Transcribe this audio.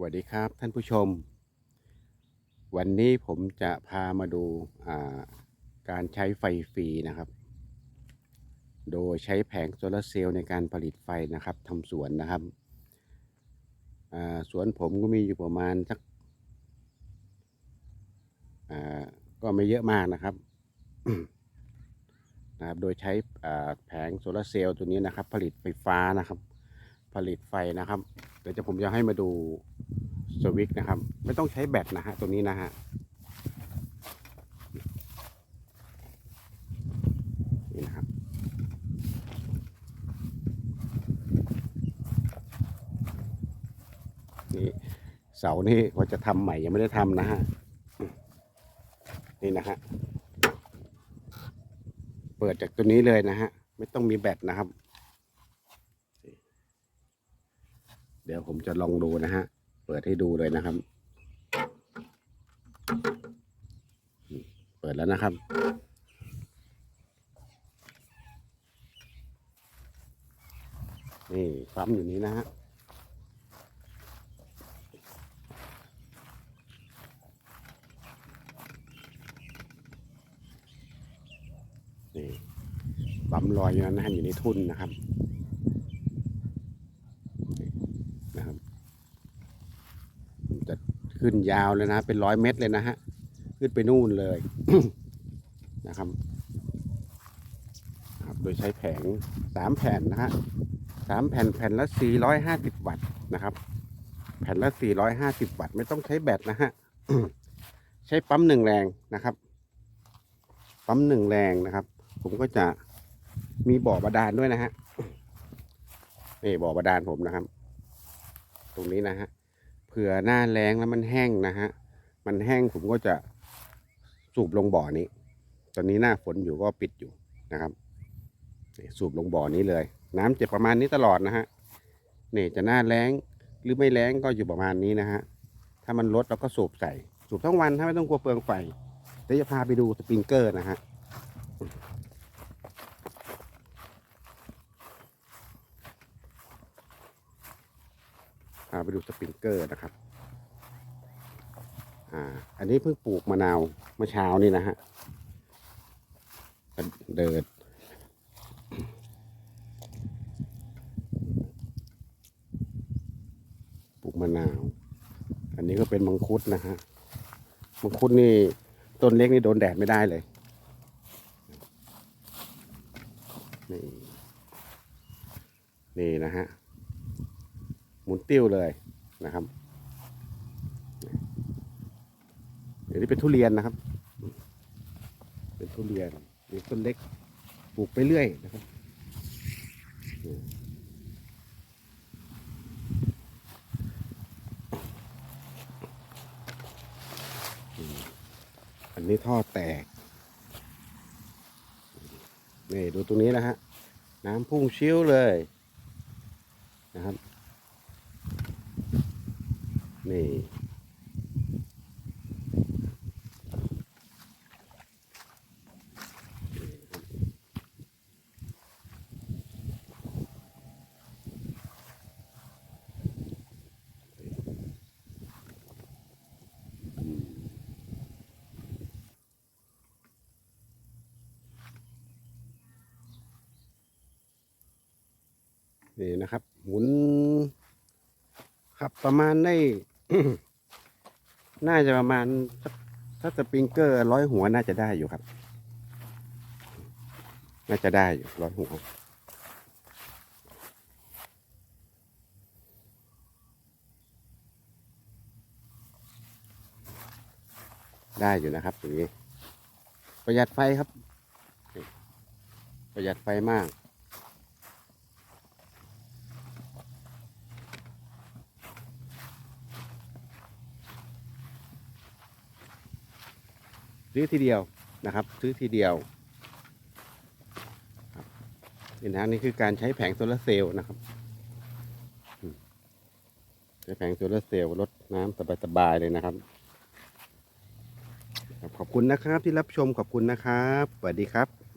สวัสดีครับท่านผู้ชม วันนี้ผมจะพามาดูาการใช้ไฟฟรีนะครับ โดยใช้แผงโซลาร์เซลล์ในการผลิตไฟนะครับทำสวนนะครับสวนผมก็มีอยู่ประมาณสักก็ไม่เยอะมากนะครับนะครับ โดยใช้แผงโซลาร์เซลล์ตัวนี้นะครับ ผลิตไฟฟ้านะครับ ผลิตไฟนะครับเดี๋ยวจะผมจะให้มาดู สวิตช์นะครับ ไม่ต้องใช้แบตนะฮะตัวนี้นะฮะนี่นะครับนี่เสานี่ว่าจะทำใหม่ยังไม่ได้ทำนะฮะนี่นะฮะเปิดจากตัวนี้เลยนะฮะไม่ต้องมีแบตนะครับ เดี๋ยวผมจะลองดูนะฮะ เปิดให้ดูเลยนะครับ เปิดแล้วนะครับ นี่ปั๊มอยู่นี้นะฮะนี่ปั๊มลอยอยู่นั้นนะฮะอยู่ในทุ่นนะครับนะครับผมจะ ขึ้นยาวเลยนะ เป็นร้อยเมตรเลยนะฮะ ขึ้นไปนู่นเลยนะครับครับ โดยใช้แผงสามแผ่นนะฮะสามแผ่นแผ่นละสี่ร้อยห้าสิบวัตต์นะครับ แผ่นละสี่ร้อยห้าสิบวัตต์ไม่ต้องใช้แบตนะฮะ ใช้ปั๊มหนึ่งแรงนะครับ ปั๊มหนึ่งแรงนะครับ ผมก็จะมีบ่อบาดาลด้วยนะฮะนี่บ่อบาดาลผมนะครับ ตรงนี้นะฮะ เผื่อหน้าแรงแล้วมันแห้งนะฮะ มันแห้งผมก็จะสูบลงบ่อนี้ ตอนนี้หน้าฝนอยู่ก็ปิดอยู่นะครับ สูบลงบ่อนี้เลย น้ำจะประมาณนี้ตลอดนะฮะนี่จะหน้าแรงหรือไม่แรงก็อยู่ประมาณนี้นะฮะ ถ้ามันลดเราก็สูบใส่ สูบทั้งวันถ้าไม่ต้องกลัวเปลืองไฟเดี๋ยวจะพาไปดูสปริงเกอร์นะฮะ พา ไปดูสปริงเกอร์นะครับอ่าอันนี้เพิ่งปลูกมะนาวเมื่อเช้านี่นะฮะเดิดปลูกมะนาว อันนี้ก็เป็นมังคุดนะฮะมังคุดนี่ต้นเล็กนี่โดนแดดไม่ได้เลยนี่นี่นะฮะ หมุนติ้วเลยนะครับเดี๋ยวนี้เป็นทุเรียนนะครับ เป็นทุเรียนมีต้นเล็กปลูกไปเรื่อยนะครับอันนี้ท่อแตกนี่ดูตรงนี้นะฮะน้ำพุ่งชิ้วเลยนะครับ นี่นี่นะครับ หมุนขับประมาณได้ น่าจะประมาณ ถ้าสปริงเกอร์ร้อยหัวน่าจะได้อยู่ครับ น่าจะได้อยู่ร้อยหัวได้อยู่นะครับอย่างนี้ ประหยัดไฟครับ ประหยัดไฟมาก ซื้อทีเดียวนะครับ ซื้อทีเดียวเห็นี่นะนี่คือการใช้แผงโซลาร์เซลล์นะครับใช้แผงโซลาร์เซลล์ลดน้ำสบายๆเลยนะครับ ขอบคุณนะครับที่รับชมขอบคุณนะครับสวัสดีครับ